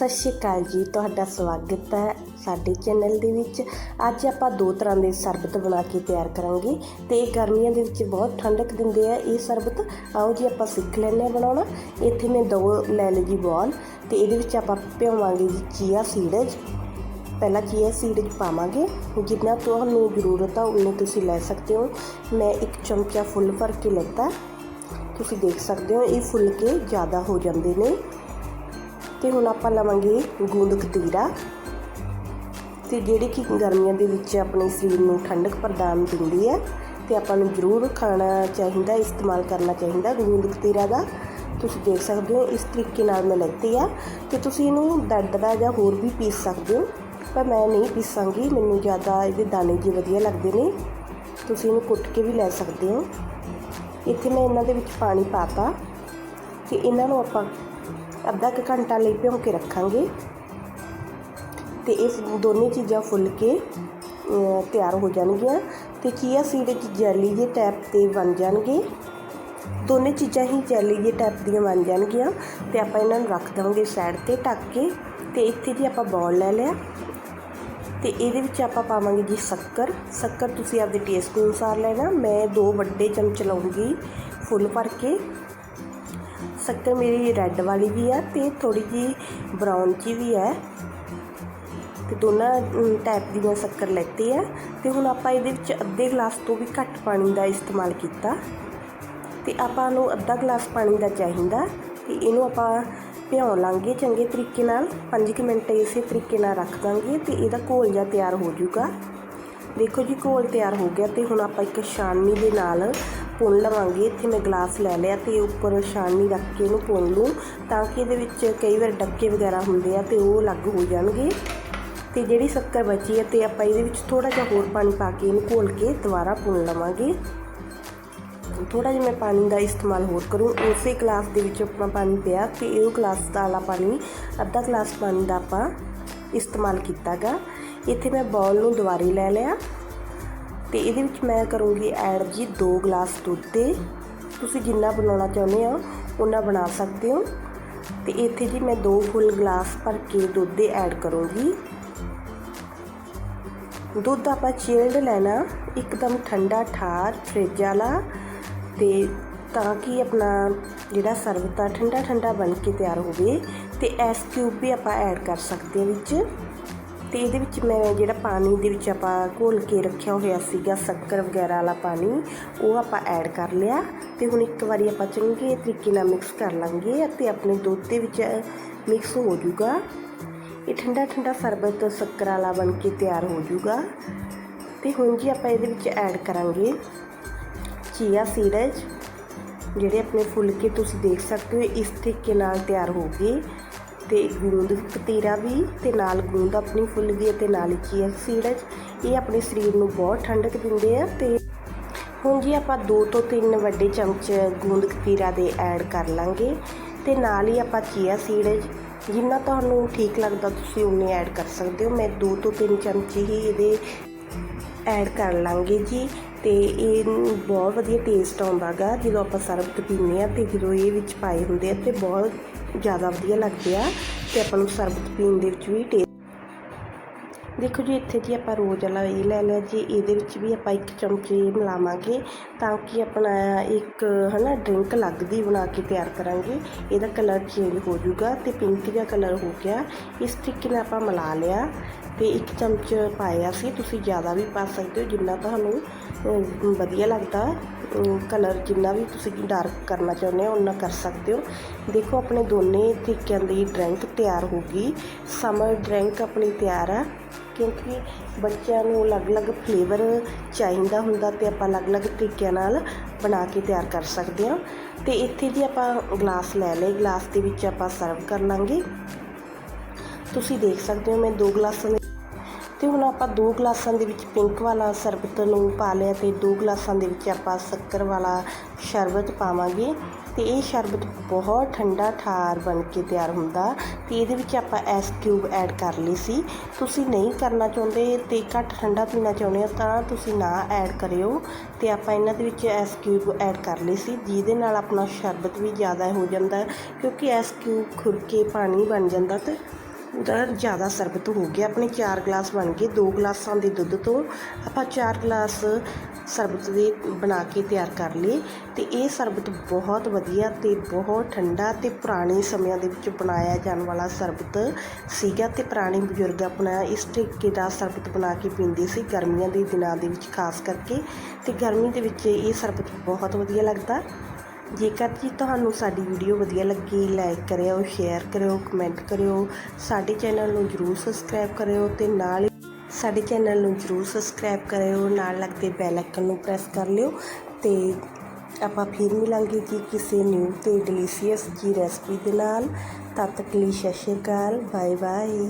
ਸਤਿ ਸ਼੍ਰੀ ਅਕਾਲ ਜੀ, ਤੁਹਾਡਾ ਸਵਾਗਤ ਹੈ ਸਾਡੇ ਚੈਨਲ ਦੇ ਵਿੱਚ। ਅੱਜ ਆਪਾਂ ਦੋ ਤਰ੍ਹਾਂ ਦੇ ਸ਼ਰਬਤ ਬਣਾ ਕੇ ਤਿਆਰ ਕਰਾਂਗੇ ਤੇ ਇਹ ਗਰਮੀਆਂ ਦੇ ਵਿੱਚ ਬਹੁਤ ਠੰਡਕ ਦਿੰਦੇ ਆ ਇਹ ਸ਼ਰਬਤ। ਆਓ ਜੀ, ਆਪਾਂ ਸਿੱਖ ਲੈਂਦੇ ਹਾਂ ਬਣਾਉਣਾ। ਇੱਥੇ ਮੈਂ ਦੋ ਲੈ ਲਈ ਜੀ ਬੋਲ ਤੇ ਇਹਦੇ ਵਿੱਚ ਆਪਾਂ ਭਿਓਵਾਂਗੇ ਜੀ ਚੀਆ ਸੀਡਜ। ਪਹਿਲਾਂ ਚੀਆ ਸੀਡਜ ਪਾਵਾਂਗੇ। ਜਿੰਨਾ ਤੁਹਾਨੂੰ ਜ਼ਰੂਰਤ ਆ, ਉਨੇ ਤੁਸੀਂ ਲੈ ਸਕਦੇ ਹੋ। ਮੈਂ ਇੱਕ ਚਮਚਾ ਫੁੱਲ ਭਰ ਕੇ ਲੈਤਾ। ਤੁਸੀਂ ਦੇਖ ਸਕਦੇ ਹੋ, ਇਹ ਫੁੱਲ ਕੇ ਜ਼ਿਆਦਾ ਹੋ ਜਾਂਦੇ ਨੇ। ਤੇ ਹੁਣ ਆਪਾਂ ਲਵਾਂਗੇ ਗੂੰਦ ਕਤੀਰਾ ਤੇ ਜਿਹੜੀ ਕਿ ਗਰਮੀਆਂ ਦੇ ਵਿੱਚ ਆਪਣੇ ਸਰੀਰ ਨੂੰ ਠੰਡਕ ਪ੍ਰਦਾਨ ਦਿੰਦੀ ਹੈ ਤੇ ਆਪਾਂ ਨੂੰ ਜ਼ਰੂਰ ਖਾਣਾ ਚਾਹੀਦਾ, ਇਸਤੇਮਾਲ ਕਰਨਾ ਚਾਹੀਦਾ ਗੂੰਦ ਕਤੀਰਾ ਦਾ। ਤੁਸੀਂ ਦੇਖ ਸਕਦੇ ਹੋ, ਇਸ ਤਰੀਕੇ ਨਾਲ ਮੈਂ ਲੈਤੀ ਆ ਤੇ ਤੁਸੀਂ ਇਹਨੂੰ ਦਰਦਰਾ ਜਾਂ ਹੋਰ ਵੀ ਪੀਸ ਸਕਦੇ ਹੋ। ਪਰ ਮੈਂ ਨਹੀਂ ਪੀਸਾਂਗੀ, ਮੈਨੂੰ ਜ਼ਿਆਦਾ ਇਹਦੇ ਦਾਣੇ ਜੀ ਵਧੀਆ ਲੱਗਦੇ ਨੇ, ਤੁਸੀਂ ਇਹਨੂੰ ਕੁੱਟ ਕੇ ਵੀ ਲੈ ਸਕਦੇ ਹੋ। ਇੱਥੇ ਮੈਂ ਇਹਨਾਂ ਦੇ ਵਿੱਚ ਪਾਣੀ ਪਾਤਾ ਤੇ ਇਹਨਾਂ ਨੂੰ ਆਪਾਂ ਅੱਧਾ ਕੁ ਘੰਟਾ ਲਈ ਭਿਉਂ ਕੇ ਰੱਖਾਂਗੇ। ਤੇ ਇਹ ਦੋਨੇ ਚੀਜ਼ਾਂ ਫੁੱਲ ਕੇ ਤਿਆਰ ਹੋ ਜਾਣਗੀਆਂ। ਤੇ ਚੀਆ ਸੀਡ ਚ ਜੈਲੀ ਦੇ ਟੈਪ ਤੇ ਬਣ ਜਾਣਗੇ। ਦੋਨੇ ਚੀਜ਼ਾਂ ਹੀ ਜੈਲੀ ਦੇ ਟੈਪ ਦੀਆਂ ਬਣ ਜਾਣਗੀਆਂ। ਤੇ ਆਪਾਂ ਇਹਨਾਂ ਨੂੰ ਰੱਖ ਦੇਵਾਂਗੇ ਸਾਈਡ ਤੇ ਢੱਕ ਕੇ। ਤੇ ਇੱਥੇ ਜੀ ਆਪਾਂ ਬੌਲ ਲੈ ਲਿਆ, ਤੇ ਇਹਦੇ ਵਿੱਚ ਆਪਾਂ ਪਾਵਾਂਗੇ ਜੀ ਸ਼ੱਕਰ। ਸ਼ੱਕਰ ਤੁਸੀਂ ਆਪਦੇ ਟੇਸਟ ਅਨੁਸਾਰ ਲੈਣਾ। ਮੈਂ ਦੋ ਵੱਡੇ ਚਮਚ ਲਵਾਂਗੀ ਫੁੱਲ ਭਰ ਕੇ। ਸ਼ੱਕਰ ਮੇਰੀ ਰੈੱਡ ਵਾਲੀ ਵੀ ਹੈ ਤੇ ਥੋੜੀ ਜੀ ਬਰਾਊਨ ਜੀ ਵੀ ਹੈ ਤੇ ਦੋਨਾਂ ਟਾਈਪ ਦੀ ਮੈਂ ਸ਼ੱਕਰ ਲੈਤੀ ਹੈ ਤੇ ਹੁਣ ਆਪਾਂ ਇਹਦੇ ਵਿੱਚ ਅੱਧੇ ਗਲਾਸ ਤੋਂ ਵੀ ਘੱਟ ਪਾਣੀ ਦਾ ਇਸਤੇਮਾਲ ਕੀਤਾ। ਤੇ ਆਪਾਂ ਨੂੰ ਅੱਧਾ ਗਲਾਸ ਪਾਣੀ ਦਾ ਚਾਹੀਦਾ। ਤੇ ਇਹਨੂੰ ਆਪਾਂ ਭਿਉਂ ਲਾਂਗੇ ਚੰਗੇ ਤਰੀਕੇ ਨਾਲ। 5 ਮਿੰਟ ਇਸੇ ਤਰੀਕੇ ਨਾਲ ਰੱਖ ਦਾਂਗੇ ਤੇ ਇਹਦਾ ਘੋਲ ਜਿਹਾ ਤਿਆਰ ਹੋ ਜਾਊਗਾ। ਦੇਖੋ ਜੀ, ਘੋਲ ਤਿਆਰ ਹੋ ਗਿਆ ਤੇ ਹੁਣ ਆਪਾਂ ਇੱਕ ਛਾਨਣੀ ਦੇ ਨਾਲ ਭੁੰਨ ਲਵਾਂਗੇ। ਇੱਥੇ ਮੈਂ ਗਲਾਸ ਲੈ ਲਿਆ ਤੇ ਉੱਪਰ ਛਾਨਣੀ ਰੱਖ ਕੇ ਇਹਨੂੰ ਭੁੰਨ ਲੂੰ ਤਾਂ ਕਿ ਇਹਦੇ ਵਿੱਚ ਕਈ ਵਾਰ ਡੱਕੇ ਵਗੈਰਾ ਹੁੰਦੇ ਆ ਤੇ ਉਹ ਅਲੱਗ ਹੋ ਜਾਣਗੇ। ਤੇ ਜਿਹੜੀ ਸ਼ੱਕਰ ਬਚੀ ਹੈ ਤੇ ਆਪਾਂ ਇਹਦੇ ਵਿੱਚ ਥੋੜਾ ਜਿਹਾ ਹੋਰ ਪਾਣੀ ਪਾ ਕੇ ਇਹਨੂੰ ਘੋਲ ਕੇ ਦੁਬਾਰਾ ਭੁੰਨ ਲਵਾਂਗੇ। ਥੋੜਾ ਜਿਹਾ ਮੈਂ ਪਾਣੀ ਦਾ ਇਸਤੇਮਾਲ ਹੋਰ ਕਰੂੰ। ਉਸੇ ਗਲਾਸ ਦੇ ਵਿੱਚ ਆਪਣਾ ਪਾਣੀ ਪਿਆ ਤੇ ਇਹ ਗਲਾਸ ਦਾ ਵਾਲਾ ਪਾਣੀ, ਅੱਧਾ ਗਲਾਸ ਪਾਣੀ ਦਾ ਆਪਾਂ ਇਸਤੇਮਾਲ ਕੀਤਾਗਾ ਇੱਥੇ ਮੈਂ ਬਾਉਲ ਨੂੰ ਦੁਬਾਰੇ ਲੈ ਲਿਆ। ਤੇ ਇਹਦੇ ਵਿੱਚ ਮੈਂ ਕਰੂੰਗੀ ਐਡ ਜੀ 2 ਗਲਾਸ ਦੁੱਧ ਦੇ। ਤੁਸੀਂ ਜਿੰਨਾ ਬਣਾਉਣਾ ਚਾਹੁੰਦੇ ਹੋ ਉਹਨਾਂ ਬਣਾ ਸਕਦੇ ਹੋ। ਤੇ ਇੱਥੇ ਜੀ ਮੈਂ 2 ਫੁੱਲ ਗਲਾਸ ਭਰ ਕੇ ਦੁੱਧ ਦੇ ਐਡ ਕਰੂੰਗੀ। ਦੁੱਧ ਆਪਾਂ ਚਿਲਡ ਲੈਣਾ, ਇੱਕਦਮ ਠੰਡਾ ਠਾਰ, ਫ੍ਰਿਜ ਵਾਲਾ। ਤੇ ਤਾਂ ਕਿ ਆਪਣਾ ਜਿਹੜਾ ਸਰਬਤ ਆ ਠੰਡਾ ਠੰਡਾ ਬਣ ਕੇ ਤਿਆਰ ਹੋਵੇ, ਤੇ ਐਸ ਕਿਊਬ ਵੀ ਆਪਾਂ ਐਡ ਕਰ ਸਕਦੇ ਹਾਂ ਵਿੱਚ। ਤੇ ਇਹਦੇ ਵਿੱਚ ਮੈਂ ਜਿਹੜਾ ਪਾਣੀ ਦੇ ਵਿੱਚ ਆਪਾਂ ਘੋਲ ਕੇ ਰੱਖਿਆ ਹੋਇਆ ਸੀਗਾ, ਸ਼ੱਕਰ ਵਗੈਰਾ ਵਾਲਾ ਪਾਣੀ, ਉਹ ਆਪਾਂ ਐਡ ਕਰ ਲਿਆ ਤੇ ਹੁਣ ਇੱਕ ਵਾਰੀ ਆਪਾਂ ਚੰਗੇ ਤਰੀਕੇ ਨਾਲ ਮਿਕਸ ਕਰ ਲਾਂਗੇ ਅਤੇ ਆਪਣੇ ਦੁੱਧ ਦੇ ਵਿੱਚ ਮਿਕਸ ਹੋ ਜਾਊਗਾ। ਇਹ ਠੰਡਾ ਠੰਡਾ ਸ਼ਰਬਤ ਸ਼ੱਕਰ ਵਾਲਾ ਬਣ ਕੇ ਤਿਆਰ ਹੋ ਜਾਊਗਾ। ਤੇ ਹੁਣ ਜੀ ਆਪਾਂ ਇਹਦੇ ਵਿੱਚ ਐਡ ਕਰਾਂਗੇ ਚੀਆ ਸੀਡਜ ਜਿਹੜੇ ਆਪਣੇ ਫੁੱਲ ਕੇ ਤੁਸੀਂ ਦੇਖ ਸਕਦੇ ਹੋ, ਇਸ ਤਰੀਕੇ ਨਾਲ ਤਿਆਰ ਹੋ ਗਏ। ਤੇ ਗੂੰਦ ਪਤੀਰਾ ਵੀ ਤੇ ਨਾਲ ਗੂੰਦ ਆਪਣੀ ਫੁੱਲ ਗਈ ਤੇ ਨਾਲ ਹੀ ਚੀਆ ਸੀਡਜ ਇਹ ਆਪਣੇ ਸਰੀਰ ਨੂੰ ਬਹੁਤ ਠੰਡਕ ਦਿੰਦੇ ਆ ਤੇ ਹੁਣ ਜੀ ਆਪਾਂ 2 ਤੋਂ 3 ਵੱਡੇ ਚਮਚ ਗੂੰਦ ਕਤੀਰਾ ਦੇ ਐਡ ਕਰ ਲਾਂਗੇ ਤੇ ਨਾਲ ਹੀ ਆਪਾਂ ਚੀਆ ਸੀਡਜ ਜਿੰਨਾ ਤੁਹਾਨੂੰ ਠੀਕ ਲੱਗਦਾ ਤੁਸੀਂ ਉਨੇ ਐਡ ਕਰ ਸਕਦੇ ਹੋ। ਮੈਂ 2 ਤੋਂ 3 ਚਮਚ ਹੀ ਇਹਦੇ ਐਡ ਕਰ ਲਾਂਗੇ ਜੀ ਤੇ ਇਹ ਬਹੁਤ ਵਧੀਆ ਟੇਸਟ ਆਉਂਦਾਗਾ ਜਦੋਂ ਆਪਾਂ ਸਰਬਤ ਪੀਂਦੇ ਆ ਤੇ ਜਦੋਂ ਇਹ ਵਿੱਚ ਪਾਏ ਹੁੰਦੇ ਆ ਤੇ ਬਹੁਤ ਜ਼ਿਆਦਾ ਵਧੀਆ ਲੱਗਦੇ ਆ ਤੇ ਆਪਾਂ ਨੂੰ ਸਰਬਤ ਪੀਣ ਦੇ ਵਿੱਚ ਵੀ ਟੇਸਟ ਦੇਖੋ ਜੀ, ਇੱਥੇ ਜੀ ਆਪਾਂ ਰੋਜ਼ ਵਾਲਾ ਇਹ ਲੈ ਲਿਆ ਜੀ, ਇਹਦੇ ਵਿੱਚ ਵੀ ਆਪਾਂ ਇੱਕ ਚਮਚੇ ਮਿਲਾਵਾਂਗੇ ਤਾਂ ਕਿ ਆਪਣਾ ਇੱਕ ਹਨਾ ਡਰਿੰਕ ਲੱਗਦੀ ਬਣਾ ਕੇ ਤਿਆਰ ਕਰਾਂਗੇ। ਇਹਦਾ ਕਲਰ ਚੇਂਜ ਹੋ ਜਾਊਗਾ ਤੇ ਪਿੰਕ ਜਿਹਾ ਕਲਰ ਹੋ ਗਿਆ। ਇਸ ਤਰੀਕੇ ਨਾਲ ਆਪਾਂ ਮਿਲਾ ਲਿਆ ਤੇ ਇੱਕ ਚਮਚ ਪਾਇਆ ਸੀ। ਤੁਸੀਂ ਜ਼ਿਆਦਾ ਵੀ ਪਾ ਸਕਦੇ ਹੋ, ਜਿੰਨਾ ਤੁਹਾਨੂੰ ਵਧੀਆ ਲੱਗਦਾ। ਕਲਰ ਜਿੰਨਾ ਵੀ ਤੁਸੀਂ ਡਾਰਕ ਕਰਨਾ ਚਾਹੁੰਦੇ ਹੋ ਉਨਾ ਕਰ ਸਕਦੇ ਹੋ। ਦੇਖੋ, ਆਪਣੇ ਦੋਨੇ ਤਰੀਕਿਆਂ ਦੀ ਡਰਿੰਕ ਤਿਆਰ ਹੋ ਗਈ। ਸਮਰ ਡਰਿੰਕ ਆਪਣੀ ਤਿਆਰ ਆ, ਕਿਉਂਕਿ ਬੱਚਿਆਂ ਨੂੰ ਅਲੱਗ-ਅਲੱਗ ਫਲੇਵਰ ਚਾਹੀਦਾ ਹੁੰਦਾ ਤੇ ਆਪਾਂ ਅਲੱਗ-ਅਲੱਗ ਤਰੀਕਿਆਂ ਨਾਲ ਬਣਾ ਕੇ ਤਿਆਰ ਕਰ ਸਕਦੇ ਹਾਂ। ਤੇ ਇੱਥੇ ਜੀ ਆਪਾਂ ਗਲਾਸ ਲੈ ਲਏ। ਗਲਾਸ ਦੇ ਵਿੱਚ ਆਪਾਂ ਸਰਵ ਕਰ ਲਾਂਗੇ। ਤੁਸੀਂ ਦੇਖ ਸਕਦੇ ਹੋ, ਮੈਂ ਦੋ ਗਲਾਸਾਂ ਦੇ ਤੇ ਹੁਣ ਆਪਾਂ ਦੋ ਗਲਾਸਾਂ ਦੇ ਵਿੱਚ ਪਿੰਕ ਵਾਲਾ ਸ਼ਰਬਤ ਨੂੰ ਪਾ ਲਿਆ ਤੇ ਦੋ ਗਲਾਸਾਂ ਦੇ ਵਿੱਚ ਆਪਾਂ ਸ਼ੱਕਰ ਵਾਲਾ ਸ਼ਰਬਤ ਪਾਵਾਂਗੇ। ਤੇ ਇਹ ਸ਼ਰਬਤ ਬਹੁਤ ਠੰਡਾ ਠਾਰ ਬਣ ਕੇ ਤਿਆਰ ਹੁੰਦਾ ਤੇ ਇਹਦੇ ਵਿੱਚ ਆਪਾਂ ਐਸ ਕਿਊਬ ਐਡ ਕਰ ਲਈ ਸੀ। ਤੁਸੀਂ ਨਹੀਂ ਕਰਨਾ ਚਾਹੁੰਦੇ ਤੇ ਘੱਟ ਠੰਡਾ ਪੀਣਾ ਚਾਹੁੰਦੇ ਹੋ ਤਾਂ ਤੁਸੀਂ ਨਾ ਐਡ ਕਰਿਓ। ਤੇ ਆਪਾਂ ਇਹਨਾਂ ਦੇ ਵਿੱਚ ਐਸ ਕਿਊਬ ਐਡ ਕਰ ਲਈ ਸੀ, ਜਿਹਦੇ ਨਾਲ ਆਪਣਾ ਸ਼ਰਬਤ ਵੀ ਜ਼ਿਆਦਾ ਹੋ ਜਾਂਦਾ ਕਿਉਂਕਿ ਐਸ ਕਿਊਬ ਖੁਰ ਕੇ ਪਾਣੀ ਬਣ ਜਾਂਦਾ ਤੇ ਉਹਦਾ ਜ਼ਿਆਦਾ ਸ਼ਰਬਤ ਹੋ ਗਿਆ। ਆਪਣੇ 4 ਗਲਾਸ ਬਣ ਗਏ। 2 ਗਲਾਸਾਂ ਦੇ ਦੁੱਧ ਤੋਂ ਆਪਾਂ 4 ਗਲਾਸ ਸ਼ਰਬਤ ਦੇ ਬਣਾ ਕੇ ਤਿਆਰ ਕਰ ਲਏ ਤੇ ਇਹ ਸ਼ਰਬਤ ਬਹੁਤ ਵਧੀਆ ਤੇ ਬਹੁਤ ਠੰਡਾ ਤੇ ਪੁਰਾਣੇ ਸਮਿਆਂ ਦੇ ਵਿੱਚ ਬਣਾਇਆ ਜਾਣ ਵਾਲਾ ਸ਼ਰਬਤ ਸੀਗਾ ਤੇ ਪੁਰਾਣੇ ਬਜ਼ੁਰਗ ਆਪਣਾ ਇਸ ਤਰੀਕੇ ਦਾ ਸ਼ਰਬਤ ਬਣਾ ਕੇ ਪੀਂਦੇ ਸੀ ਗਰਮੀਆਂ ਦੇ ਦਿਨਾਂ ਦੇ ਵਿੱਚ, ਖਾਸ ਕਰਕੇ। ਤੇ ਗਰਮੀ ਦੇ ਵਿੱਚ ਇਹ ਸ਼ਰਬਤ ਬਹੁਤ ਵਧੀਆ ਲੱਗਦਾ। ਜੇਕਰ ਜੀ ਤੁਹਾਨੂੰ ਸਾਡੀ ਵੀਡੀਓ ਵਧੀਆ ਲੱਗੀ ਲਾਈਕ ਕਰਿਓ ਸ਼ੇਅਰ ਕਰਿਓ ਕਮੈਂਟ ਕਰਿਓ, ਸਾਡੇ ਚੈਨਲ ਨੂੰ ਜਰੂਰ ਸਬਸਕ੍ਰਾਈਬ ਕਰਿਓ ਤੇ ਨਾਲ ਹੀ ਸਾਡੇ ਚੈਨਲ ਨੂੰ ਜਰੂਰ ਸਬਸਕ੍ਰਾਈਬ ਕਰਿਓ, ਨਾਲ ਲੱਗਦੇ ਬੈਲ ਆਈਕਨ ਨੂੰ ਪ੍ਰੈਸ ਕਰ ਲਿਓ ਤੇ ਆਪਾਂ ਫਿਰ ਮਿਲਾਂਗੇ ਜੀ ਕਿਸੇ ਨਿਊ ਤੇ ਡਿਲੀਸ਼ੀਅਸ ਜੀ ਰੈਸਪੀ ਦੇ ਨਾਲ। ਤਦ ਤੱਕ ਲਈ ਸਤਿ ਸ਼੍ਰੀ ਅਕਾਲ ਬਾਏ ਬਾਏ